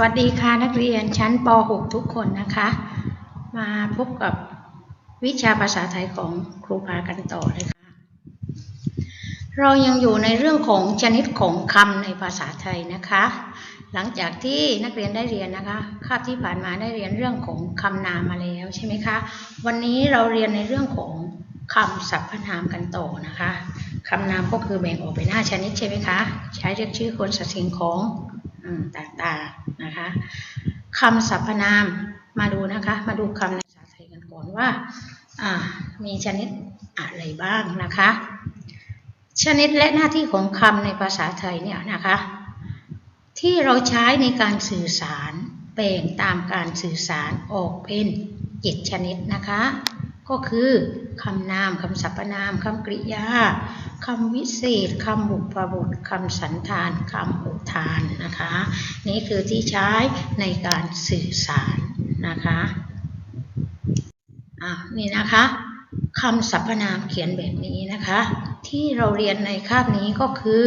สวัสดีค่ะนักเรียนชั้นป .6 ทุกคนนะคะ มาพบกับวิชาภาษาไทยของครูพากันต่อเลยค่ะ เรายังอยู่ในเรื่องของชนิดของคำในภาษาไทยนะคะ หลังจากที่นักเรียนได้เรียนนะคะคาบที่ผ่านมาได้เรียนเรื่องของคำนามมาแล้วใช่ไหมคะ วันนี้เราเรียนในเรื่องของคำสรรพนามกันต่อนะคะคำนามก็คือแบ่งออกเป็นห้าชนิดใช่ไหมคะ ใช้เรียกชื่อคนสัตว์สิ่งของ ต่างๆนะคะคำสรรพนามมาดูนะคะ มาดูคำในภาษาไทยกันก่อนว่าอ่ามีชนิดอะไรบ้างนะคะ ชนิดและหน้าที่ของคำในภาษาไทยเนี่ยนะคะ ที่เราใช้ในการสื่อสารแบ่งตามการสื่อสารออกเป็นเจ็ดชนิดนะคะ ก็คือคำนามคำสรรพนามคำกริยา คำวิเศษคำบุพบุตรคำสันธานคำอุทานนะคะ นี่คือที่ใช้ในการสื่อสารนะคะอ่านี่นะคะคำสรรพนามเขียนแบบนี้นะคะ ที่เราเรียนในคาบนี้ก็คือ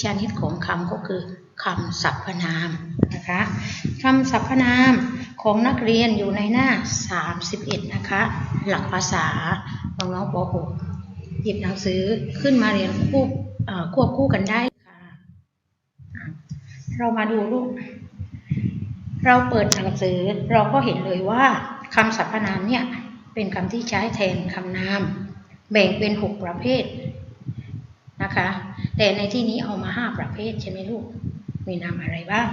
ชนิดของคำก็คือคำสรรพนามนะคะคำสรรพนามของนักเรียนอยู่ในหน้า 31 นะคะ หลักภาษาน้องๆป .6 หยิบหนังสือขึ้นมาเรียนคู่ควบคู่กันได้ค่ะอะ เรามาดูรูป เราเปิดหนังสือเราก็เห็นเลยว่าคำสรรพนามเนี่ยเป็นคำที่ใช้แทนคำนาม แบ่งเป็นหกประเภทนะคะ แต่ในที่นี้เอามาห้าประเภทใช่ไหมลูก มีนามอะไรบ้าง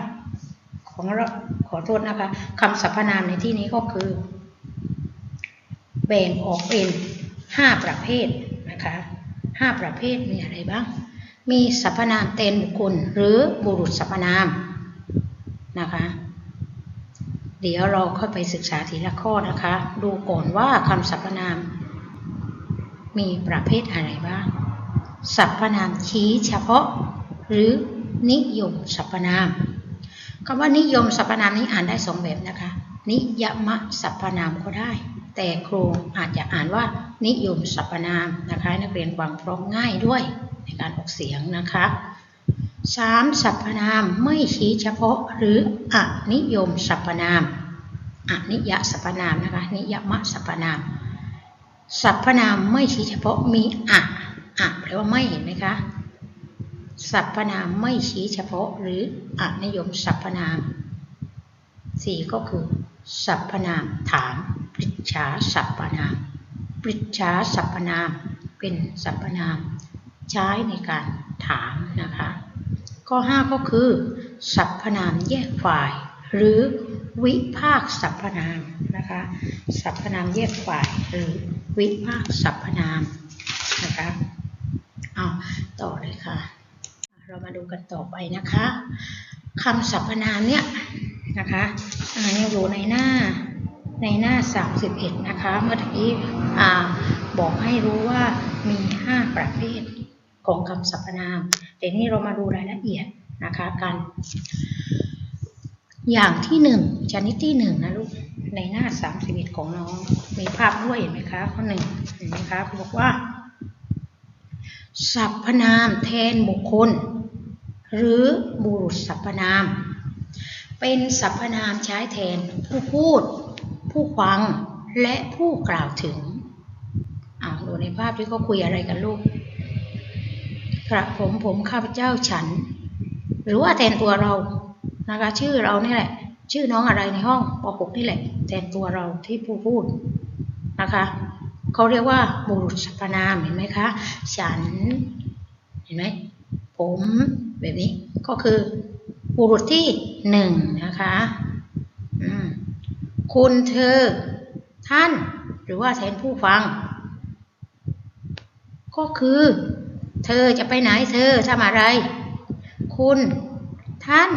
ของเราขอโทษนะคะคำสรรพนามในที่นี้ก็คือ แบ่งออกเป็นห้าประเภท นะคะห้าประเภทมีอะไรบ้าง มีสรรพนามเต็นบุคคลหรือบุรุษสรรพนามนะคะเดี๋ยวเราเข้าไปศึกษาทีละข้อนะคะ ดูก่อนว่าคำสรรพนาม มีประเภทอะไรบ้าง สรรพนามชี้เฉพาะ หรือนิยมสรรพนามคำว่านิยมสรรพนามนี้อ่านได้สองแบบนะคะ นิยมสรรพนามก็ได้ แต่ครูอาจจะอ่านว่านิยมสรรพนามนะคะนักเรียนฟังพร้อมง่ายด้วยในการออกเสียงนะคะสามสรรพนามไม่ชี้เฉพาะหรืออนิยมสรรพนามอนิยสรรพนามนะคะนิยมสรรพนามสรรพนามไม่ชี้เฉพาะมีอะอะแปลว่าไม่เห็นไหมคะสรรพนามไม่ชี้เฉพาะหรืออนิยมสรรพนามสี่ก็คือสรรพนามถาม ปริจฉาสรรพนามปริจฉาสรรพนามเป็นสรรพนามใช้ในการถามนะคะ ข้อ 5 ก็คือสรรพนามแยกฝ่าย หรือวิภาคสรรพนามนะคะสรรพนามแยกฝ่ายหรือวิภาคสรรพนามนะคะเอาต่อเลยค่ะ เรามาดูกันต่อไปนะคะคำสรรพนามเนี่ยนะคะอ่ายังอยู่ในหน้า ในหน้า 31 นะคะ เมื่อกี้อบอกให้รู้ว่ามี 5 ประเภทของคำสรรพนามแต่นี่เรามาดูรายละเอียดนะคะกัน อย่างที่หนึ่งชนิดที่หนึ่งนะลูก ในหน้า 31 ของน้อง มีภาพด้วยเห็นไหมคะ ข้อหนึ่งเห็นไหมคะบอกว่าสรรพนามแทนบุคคล หรือบุรุษสรรพนาม เป็นสรรพนามใช้แทนผู้พูด ผู้ฟังและผู้กล่าวถึงอ้าวดูในภาพที่เขาคุยอะไรกันลูกกระผมผมข้าพเจ้าฉัน หรือว่าแทนตัวเรานะคะชื่อเรานี่แหละ ชื่อน้องอะไรในห้องป .6 นี่แหละ แทนตัวเราที่ผู้พูดนะคะเขาเรียกว่าบุรุษสรรพนามเห็นไหมคะ ฉัน เห็นไหมผมแบบนี้ก็คือบุรุษที่หนึ่งนะคะ คุณเธอ ท่าน หรือว่าแทนผู้ฟัง ก็คือ เธอจะไปไหนเธอทำอะไร คุณ ท่าน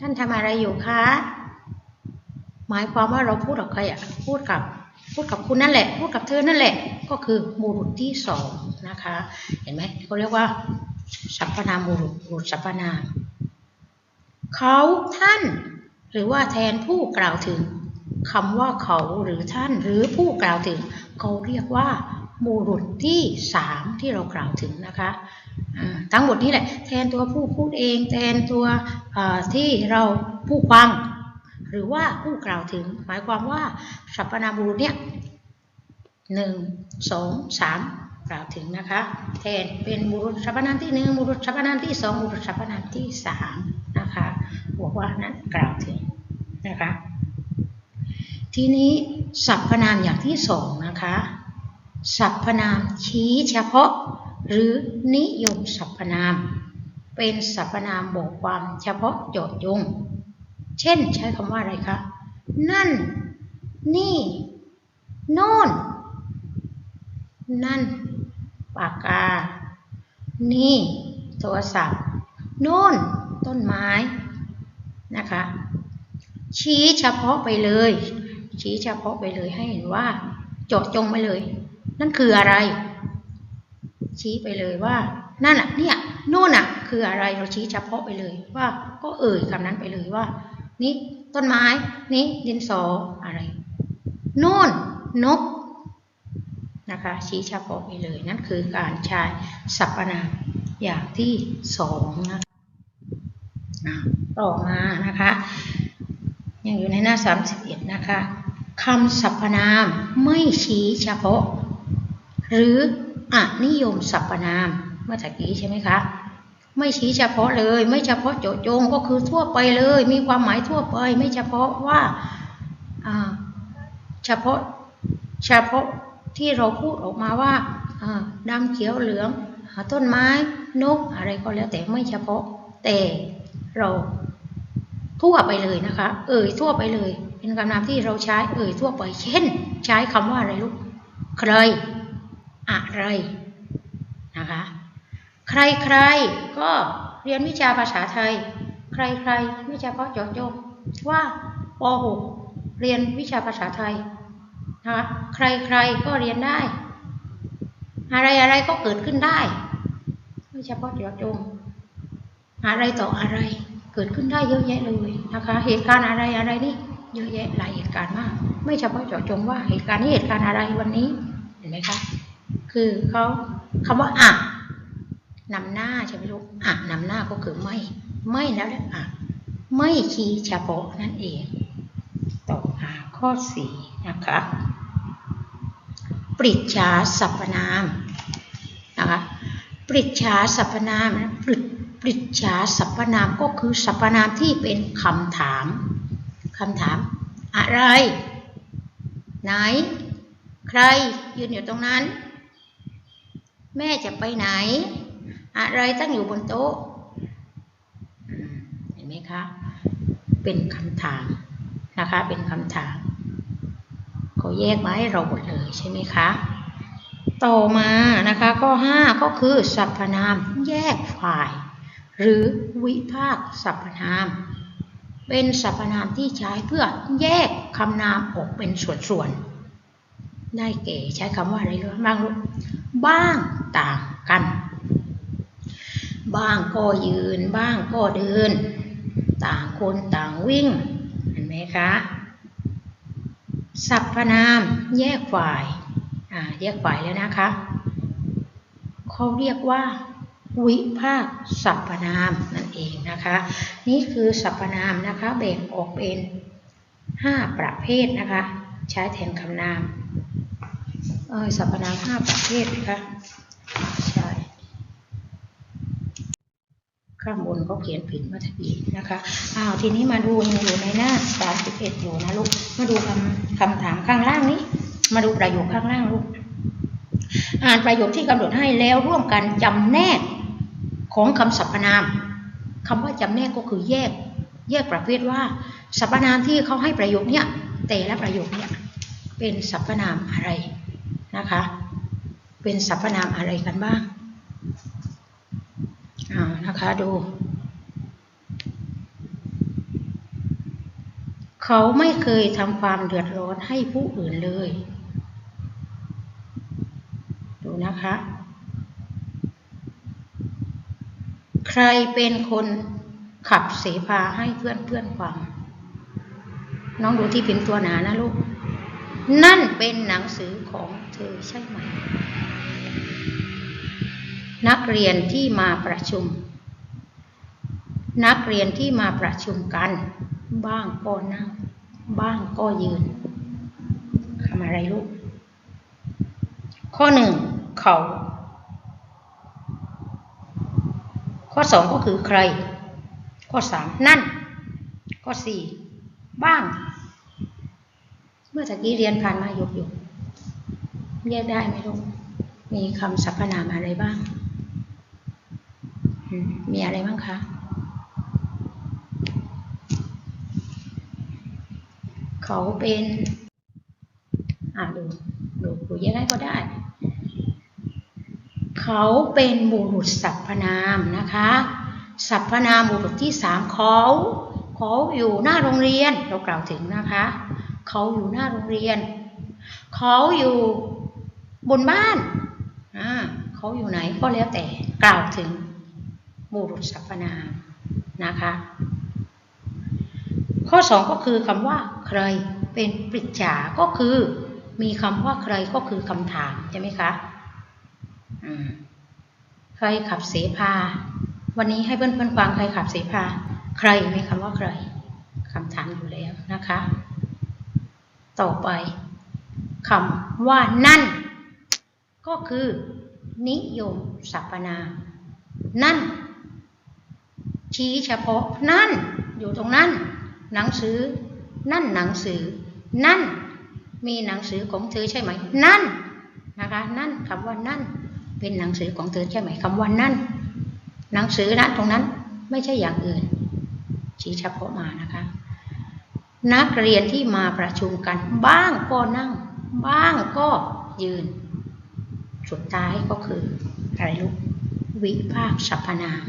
ท่านทำอะไรอยู่คะหมายความว่าเราพูดกับใครอะพูดกับพูดกับคุณนั่นแหละ พูดกับเธอนั่นแหละ ก็คือบุรุษที่สองนะคะ เห็นไหมเขาเรียกว่าสรรพนามบุรุษบุรุษสรรพนามเขาท่าน หรือว่าแทนผู้กล่าวถึงคำว่าเขาหรือท่านหรือผู้กล่าวถึง เขาเรียกว่าบุรุษที่สามที่เรากล่าวถึงนะคะทั้งหมดนี้แหละแทนตัวผู้พูดเอง แทนตัวที่เราผู้ฟัง หรือว่าผู้กล่าวถึง หมายความว่าสรรพนามบุรุษเนี่ยหนึ่งสองสาม กล่าวถึงนะคะ แทนเป็นบุรุษสรรพนามที่หนึ่งบุรุษสรรพนามที่สองบุรุษสรรพนามที่สามนะคะบอกว่านั้นกล่าวถึงนะคะ ทีนี้สรรพนามอย่างที่สองนะคะสรรพนามชี้เฉพาะ หรือนิยมสรรพนาม เป็นสรรพนามบอกความเฉพาะเจาะจงเช่นใช้คำว่าอะไรคะ นั่น นี่ โน่น นั่น ปากกา นี่ โทรศัพท์โน่น ต้นไม้ นะคะ ชี้เฉพาะไปเลย ชี้เฉพาะไปเลยให้เห็นว่า เจาะจงไปเลย นั่นคืออะไร ชี้ไปเลยว่า นั่นอะ เนี่ยโน่นอะ คืออะไรเราชี้เฉพาะไปเลยว่า ก็เอ่ยคำนั้นไปเลยว่า นี่ต้นไม้ นี่ดินสออะไรโน่นนก นะคะ ชี้เฉพาะไปเลยนั่นคือการใช้สรรพนามอย่างที่สองนะคะต่อมานะคะยังอยู่ในหน้า 31 นะคะคำสรรพนามไม่ชี้เฉพาะ หรืออนิยมสรรพนามเมื่อตะกี้ใช่ไหมคะไม่ชี้เฉพาะเลย ไม่เฉพาะเจาะจงก็คือทั่วไปเลย มีความหมายทั่วไป ไม่เฉพาะว่าเฉพาะเฉพาะ ที่เราพูดออกมาว่าอ่าดำเขียวเหลืองต้นไม้นกอะไรก็แล้วแต่ไม่เฉพาะ แต่เราทั่วไปเลยนะคะ เอ่ยทั่วไปเลย เป็นคำนามที่เราใช้เอ่ยทั่วไป เช่น ใช้คำว่าอะไรลูกใคร อะไรนะคะ ใครใครก็เรียนวิชาภาษาไทย ใครใครไม่เฉพาะเจาะจงว่าป .6 เรียนวิชาภาษาไทย นะคะใครใครก็เรียนได้ อะไรอะไรก็เกิดขึ้นได้ ไม่เฉพาะเจาะจงอะไรต่ออะไรเกิดขึ้นได้เยอะแยะเลยนะคะ เหตุการณ์อะไรอะไรนี่เยอะแยะหลายเหตุการณ์มาก ไม่เฉพาะเจาะจงว่าเหตุการณ์นี้เหตุการณ์อะไรวันนี้เห็นไหมคะคือเขาคำว่าอะนำหน้าใช่ไหมลูกอะนำหน้าก็คือไม่ ไม่แล้วแหละอะไม่ชี้เฉพาะนั่นเอง่อมาข้อสี่นะคะ ปริจฉาสรรพนามนะคะปริจฉาสรรพนามนะปริปริจฉาสรรพนามก็คือสรรพนามที่เป็นคำถามคำถาม อะไร ไหน ใครยืนอยู่ตรงนั้น แม่จะไปไหน อะไรตั้งอยู่บนโต๊ะเห็นไหมคะ เป็นคำถาม นะคะ เป็นคำถามเขาแยกมาให้เราหมดเลยใช่ไหมคะ ต่อมานะคะข้อ 5 ก็คือสรรพนามแยกฝ่าย หรือวิภาคสรรพนาม เป็นสรรพนามที่ใช้เพื่อแยกคำนามออกเป็นส่วนๆ ได้แก่ใช้คำว่าอะไรรู้บ้างลูกบ้างต่างกัน บ้างก็ยืนบ้างก็เดิน ต่างคนต่างวิ่ง ไหมคะสรรพนามแยกฝ่ายอ่าแยกฝ่ายแล้วนะคะเขาเรียกว่า วิภาคสรรพนามนั่นเองนะคะ นี่คือสรรพนามนะคะแบ่งออกเป็น 5 ประเภทนะคะ ใช้แทนคำนามเออสรรพนาม 5 ประเภทนะคะใช่ ข้างบนเขาเขียนผิดมาทะเบีนะคะอ้าวทีนี้มาดูยังอยู่ในหน้า31อยู่นะลูกมาดูคำคำถามข้างล่างนี้ มาดูประโยคข้างล่างลูกอ่านประโยคที่กำหนดให้แล้วร่วมกันจำแนกของคำสรรพนามคำว่าจำแนกก็คือแยก แยกประเภทว่าสรรพนามที่เขาให้ประโยคเนี้ยแต่ละประโยคเนี้ยเป็นสรรพนามอะไรนะคะ เป็นสรรพนามอะไรกันบ้าง อ่านะคะดู เขาไม่เคยทำความเดือดร้อนให้ผู้อื่นเลย ดูนะคะ ใครเป็นคนขับเสพาให้เพื่อนเพื่อนฟัง น้องดูที่พิมพ์ตัวหนานะลูก นั่นเป็นหนังสือของเธอใช่ไหม นักเรียนที่มาประชุม นักเรียนที่มาประชุมกัน บ้างก็นั่ง บ้างก็ยืนทำอะไรลูก ข้อหนึ่งเขา ข้อสองก็คือใคร ข้อสามนั่น ข้อสี่บ้าง เมื่อตะกี้เรียนผ่านมาหยกหยกแยกได้ไหมลูกมีคำสรรพนามอะไรบ้าง มีอะไรบ้างคะเขาเป็นอ่าดูดูดูแยกได้ก็ได้ เขาเป็นบุรุษสรรพนามนะคะสรรพนามบุรุษที่สามเขาเขาอยู่หน้าโรงเรียนเรากล่าวถึงนะคะ เขาอยู่หน้าโรงเรียน เขาอยู่บนบ้านอ่าเขาอยู่ไหนก็แล้วแต่กล่าวถึง บุรุษสรรพนามนะคะ ข้อสองก็คือคำว่าใครเป็นปริจฉาก็คือมีคำว่าใครก็คือคำถามใช่ไหมคะมใครขับเสพา วันนี้ให้เพื่อนๆฟังใครขับเสพา ใครมีคำว่าใครคำถามอยู่แล้วนะคะ ต่อไปคำว่านั่น ก็คือ นิยมสรรพนามนั่น ชี้เฉพาะนั่นอยู่ตรงนั้น หนังสือ นั่นหนังสือ นั่น มีหนังสือของเธอใช่ไหม นั่นนะคะ นั่นคำว่านั่น เป็นหนังสือของเธอใช่ไหมคำว่านั่น หนังสือนะตรงนั้นไม่ใช่อย่างอื่น ชี้เฉพาะมานะคะ นักเรียนที่มาประชุมกัน บ้างก็นั่ง บ้างก็ยืน สุดท้ายก็คืออะไรลูกวิภาคสรรพนาม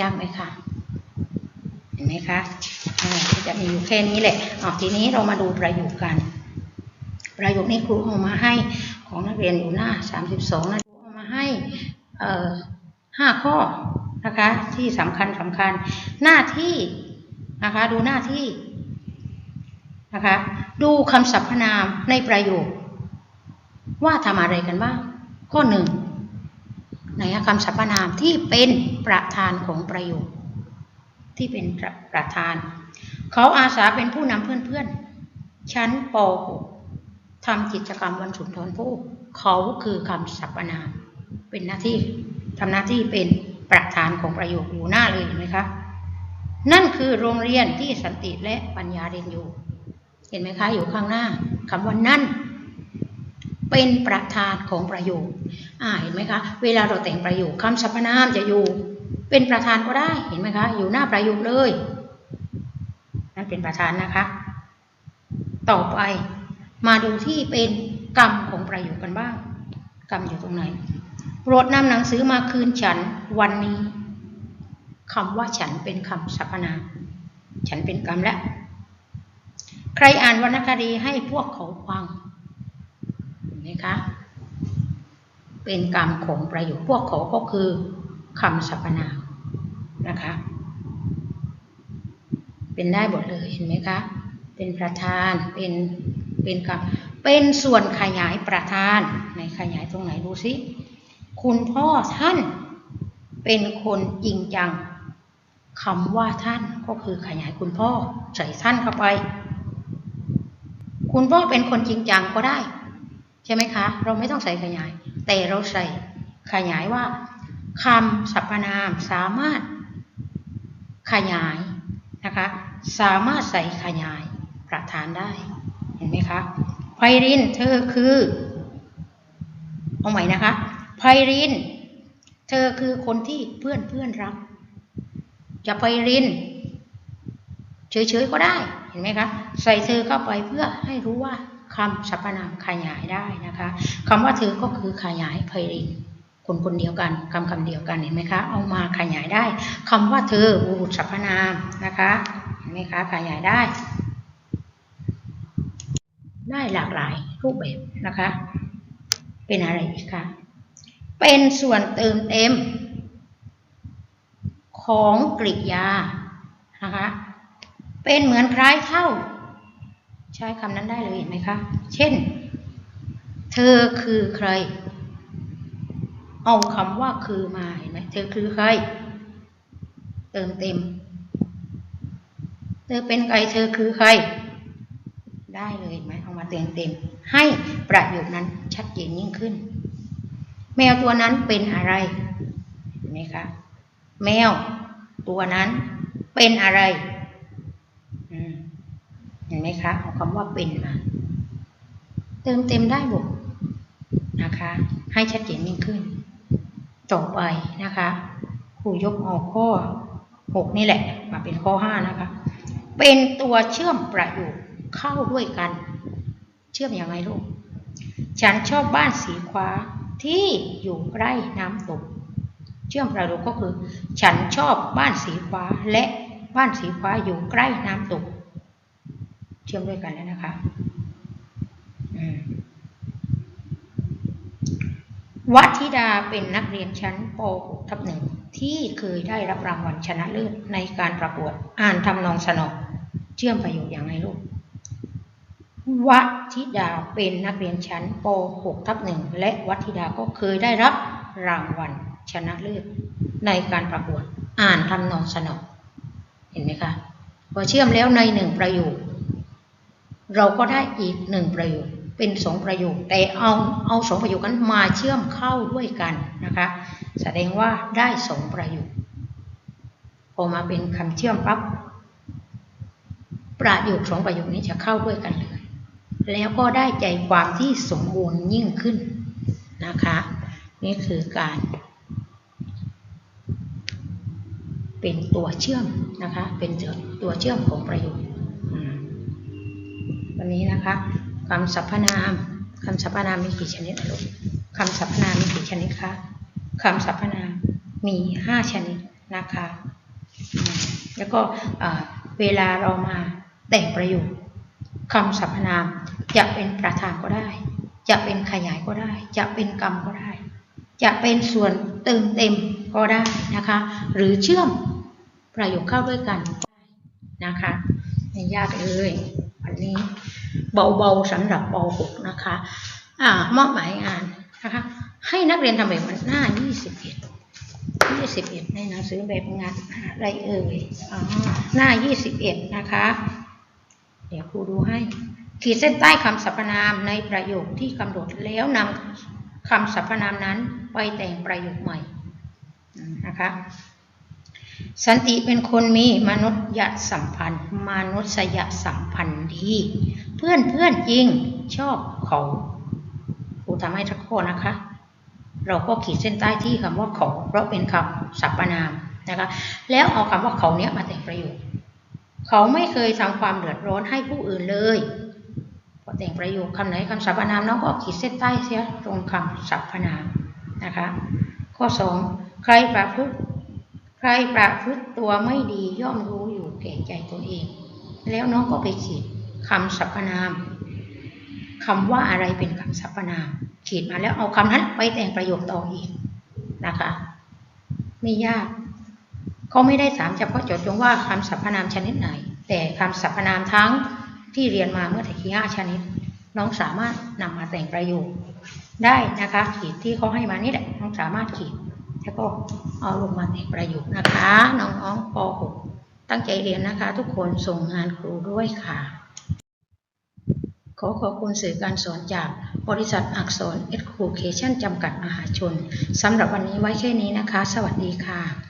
ยากไหมคะเห็นไหมคะจะมีอยู่แค่นี้แหละอ๋อทีนี้เรามาดูประโยคกัน ประโยคนี้ครูเอามาให้ของนักเรียนอยู่หน้า 32นะครูเอามาให้เอ่อห้าข้อนะคะที่สำคัญสำคัญหน้าที่นะคะดูหน้าที่นะคะดูคำสรรพนามในประโยค ว่าทำอะไรกันบ้างข้อหนึ่ง ไหนคำสรรพนามที่เป็นประธานของประโยค ที่เป็นประประธาน เขาอาสาเป็นผู้นำเพื่อนๆ ชั้นป .6 ทำกิจกรรมวันสุนทรภู่เขาคือคำสรรพนาม เป็นหน้าที่ทำหน้าที่เป็นประธานของประโยคอยู่หน้าเลยเห็นไหมคะ นั่นคือโรงเรียนที่สันติและปัญญาเรียนอยู่ เห็นไหมคะอยู่ข้างหน้าคำว่านั่น เป็นประธานของประโยคอ่าเห็นไหมคะ เวลาเราแต่งประโยคคำสรรพนามจะอยู่ เป็นประธานก็ได้เห็นไหมคะ อยู่หน้าประโยคเลยนั่นเป็นประธานนะคะ ต่อไปมาดูที่เป็นกรรมของประโยคกันบ้าง กรรมอยู่ตรงไหนโปรดนำหนังสือมาคืนฉันวันนี้คำว่าฉันเป็นคำสรรพนามฉันเป็นกรรมแล้ว ใครอ่านวรรณคดีให้พวกเขาฟัง นไหมคะเป็นกรรมของประโยคพวกเขาก็คือคำสรรพนามนะคะ เป็นได้หมดเลยเห็นไหมคะ เป็นประธานเป็นเป็นคำเป็นส่วนขยายประธานในขยายตรงไหนดูสิคุณพ่อท่านเป็นคนจริงจังคำว่าท่านก็คือขยายคุณพ่อใส่ท่านเข้าไป คุณพ่อเป็นคนจริงจังก็ได้ ใช่ไหมคะ เราไม่ต้องใส่ขยาย แต่เราใส่ขยายว่าคำสรรพนามสามารถขยายนะคะสามารถใส่ขยายประธานได้เห็นไหมคะไพรินเธอคือเอาใหม่นะคะไพรินเธอคือคนที่เพื่อนเพื่อนรักจะไพรินเฉยๆก็ได้เห็นไหมคะใส่เธอเข้าไปเพื่อให้รู้ว่า คำสรรพนามขยายได้นะคะคำว่าเธอก็คือขยายไพรินคนคนเดียวกันคำคำเดียวกันเห็นไหมคะ เอามาขยายได้คำว่าเธอบุรุษสรรพนามนะคะเห็นไหมคะขยายได้ ได้หลากหลายรูปแบบนะคะ เป็นอะไรอีกคะเป็นส่วนเติมเต็ม ของกริยานะคะเป็นเหมือนคล้ายเท่า ใช้คำนั้นได้เลยเห็นไหมคะ เช่น เธอคือใคร เอาคำว่าคือมาเห็นไหมเธอคือใคร เติมเต็ม เธอเป็นใคร เธอคือใคร ได้เลยเห็นไหมเอามาเติมเต็ม ให้ประโยคนั้นชัดเจนยิ่งขึ้น แมวตัวนั้นเป็นอะไรเห็นไหมคะ แมวตัวนั้นเป็นอะไร ห็นไหมคะเอาคำว่าเป็นมา เติมเต็มได้บุกนะคะ ให้ชัดเจนยิ่งขึ้น ต่อไปนะคะครูยกเอาข้อ 6 นี่แหละ มาเป็นข้อ 5 นะคะ เป็นตัวเชื่อมประโยคเข้าด้วยกัน เชื่อมอยังไงลูก ฉันชอบบ้านสีฟ้าที่อยู่ใกล้น้ำตก เชื่อมประโยคก็คือ ฉันชอบบ้านสีฟ้าและบ้านสีฟ้าอยู่ใกล้น้ำตก เชื่อมด้วยกันแล้วนะคะวัธิดาเป็นนักเรียนชั้นป .6 ทับหนึ่งที่เคยได้รับรางวัลชนะเลิศในการประกวดอ่านทำนองสนองเชื่อมประโยคอย่างไรลูกวัธิดาเป็นนักเรียนชั้นป .6 ทับหนึ่งและวัธิดาก็เคยได้รับรางวัลชนะเลิศในการประกวดอ่านทำนองสนองเห็นไหมคะพอเชื่อมแล้วในหนึ่งประโยค เราก็ได้อีกหนึ่งประโยคเป็นสองประโยคแต่เอาเอาสองประโยคนั้นมาเชื่อมเข้าด้วยกันนะคะแสดงว่าได้สองประโยคพอมาเป็นคำเชื่อมปั๊บประโยคสองประโยคนี้จะเข้าด้วยกันเลยแล้วก็ได้ใจความที่สมบูรณ์ยิ่งขึ้นนะคะ นี่คือการ เป็นตัวเชื่อมนะคะ เป็นตัวเชื่อมของประโยคอืมันนี้นะคะคำสรรพนามคำสรรพนามมีกี่ชนิดลูกคำสรรพนามมีกี่ชนิดคะคำสรรพนามมีห้าชนิดนะคะ แล้วก็เวลาเรามาแต่งประโยคคำสรรพนามจะเป็นประธานก็ได้ จะเป็นขยายก็ได้ จะเป็นกรรมก็ได้ จะเป็นส่วนเติมเต็มก็ได้นะคะ หรือเชื่อมประโยคเข้าด้วยกันก็ได้นะคะไม่ยากเลยวันนี้ เบาๆสำหรับป .6 นะคะอ่ามอบหมายงานนะคะให้นักเรียนทำแบบหน้า 21 21 ในหนังสือแบบงานอะไรเอ่ยอ๋อหน้า 21 นะคะ เดี๋ยวครูดูให้ ขีดเส้นใต้คำสรรพนามในประโยคที่กำหนดแล้วนำคำสรรพนามนั้นไปแต่งประโยคใหม่นะคะ สันติเป็นคนมีมนุษยสัมพันธ์ มนุษยสัมพันธ์ดี เพื่อนเพื่อนจริงชอบเขาครูทำให้ทักข้อนะคะ เราก็ขีดเส้นใต้ที่คำว่าเขาเพราะเป็นคำสรรพนามนะคะ แล้วเอาคำว่าเขาเนี้ยมาแต่งประโยคเขาไม่เคยทำความเดือดร้อนให้ผู้อื่นเลยพอแต่งประโยคคำไหนคำสรรพนามน้องก็ขีดเส้นใต้เสียตรงคำสรรพนามนะคะ ข้อสองใครประพฤติ ใครประพฤติตัวไม่ดีย่อมรู้อยู่แก่ใจตนเอง แล้วน้องก็ไปขีดคำสรรพนาม คำว่าอะไรเป็นคำสรรพนาม ขีดมาแล้วเอาคำนั้นไปแต่งประโยคต่ออีกนะคะไม่ยากเขาไม่ได้ถามเฉพาะเจาะจงว่าคำสรรพนามชนิดไหน แต่คำสรรพนามทั้งที่เรียนมาเมื่อตะกี้ห้าชนิด น้องสามารถนำมาแต่งประโยคได้นะคะ ขีดที่เขาให้มานี่แหละน้องสามารถขีด แล้วก็เอาลงมาในประโยคนะคะ น้องๆป .6 ตั้งใจเรียนนะคะ ทุกคนส่งงานครูด้วยค่ะ ขอขอบคุณสื่อการสอนจากบริษัทอักษร Education จำกัดมหาชนสำหรับวันนี้ไว้แค่นี้นะคะ สวัสดีค่ะ